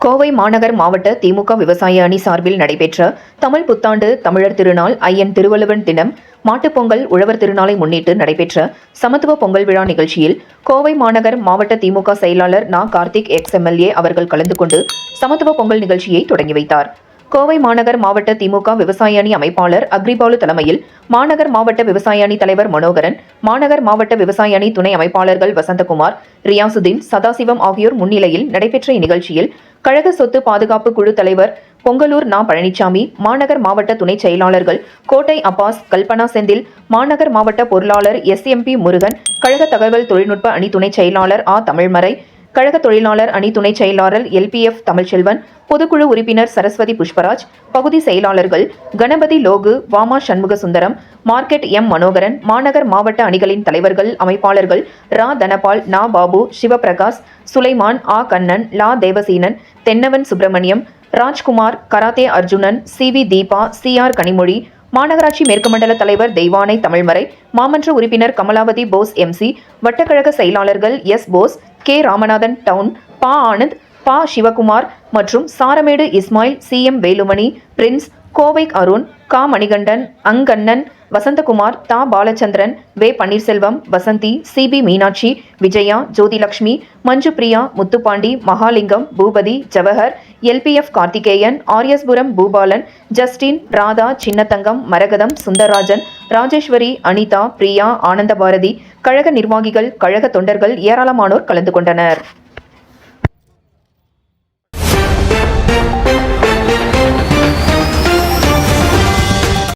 கோவை மாநகர் மாவட்ட திமுக விவசாய அணி சார்பில் நடைபெற்ற தமிழ் புத்தாண்டு தமிழர் திருநாள் ஐயன் திருவள்ளுவன் தினம் மாட்டுப்பொங்கல் உழவர் திருநாளை முன்னிட்டு நடைபெற்ற சமத்துவ பொங்கல் விழா நிகழ்ச்சியில் கோவை மாநகர் மாவட்ட திமுக செயலாளர் நா. கார்த்திக் எக்ஸ் எம்எல்ஏ அவர்கள் கலந்து கொண்டு சமத்துவ பொங்கல் நிகழ்ச்சியை தொடங்கி வைத்தார். கோவை மாநகர் மாவட்ட திமுக விவசாய அணி அமைப்பாளர் அக்ரிபாலு தலைமையில் மாநகர் மாவட்ட விவசாய அணி தலைவர் மனோகரன் மாநகர் மாவட்ட விவசாய அணி துணை அமைப்பாளர்கள் வசந்தகுமார் ரியாசுதீன் சதாசிவம் ஆகியோர் முன்னிலையில் நடைபெற்ற இந்நிகழ்ச்சியில் கழக சொத்து பாதுகாப்பு குழு தலைவர் பொங்கலூர் நா பழனிசாமி மாநகர் மாவட்ட துணை செயலாளர்கள் கோட்டை அப்பாஸ் கல்பனா செந்தில் மாநகர் மாவட்ட பொருளாளர் எஸ் எம்பி முருகன் கழக தகவல் தொழில்நுட்ப அணி துணை செயலாளர் ஆ தமிழ்மறை கழக தொழிலாளர் அணி துணை செயலாளர் எல்பிஎஃப் தமிழ்ச்செல்வன் பொதுக்குழு உறுப்பினர் சரஸ்வதி புஷ்பராஜ் பகுதி செயலாளர்கள் கணபதி லோகு வாமா சண்முக சுந்தரம் மார்க்கெட் எம் மனோகரன் மாநகர் மாவட்ட அணிகளின் தலைவர்கள் அமைப்பாளர்கள் ரா. தனபால் நா. பாபு சிவபிரகாஷ் சுலைமான் ஆ. கண்ணன் லா. Devaseenan Thennavan Subramaniam Rajkumar karate Arjunan C. V. Deepa C. R. Kanimozhi மாநகராட்சி மேற்கு மண்டல தலைவர் தெய்வானை தமிழ்மறை மாமன்ற உறுப்பினர் கமலாவதி போஸ் எம்சி வட்டக்கழக செயலாளர்கள் S Bose K Ramanathan town பா ஆனந்த் பா சிவகுமார் மற்றும் Saramedu Ismail C M Velumani prince Kovai Arun கா மணிகண்டன் அங்கண்ணன் வசந்தகுமார் தா பாலச்சந்திரன் வே பன்னீர்செல்வம் வசந்தி சிபி மீனாட்சி விஜயா ஜோதிலக்ஷ்மி மஞ்சு பிரியா முத்துப்பாண்டி மகாலிங்கம் பூபதி ஜவஹர் எல்பிஎஃப் கார்த்திகேயன் ஆர்எஸ்புரம் பூபாலன் ஜஸ்டின் ராதா சின்னத்தங்கம் மரகதம் சுந்தரராஜன் ராஜேஸ்வரி அனிதா பிரியா ஆனந்தபாரதி கழக நிர்வாகிகள் கழக தொண்டர்கள் ஏராளமானோர் கலந்து கொண்டனர்.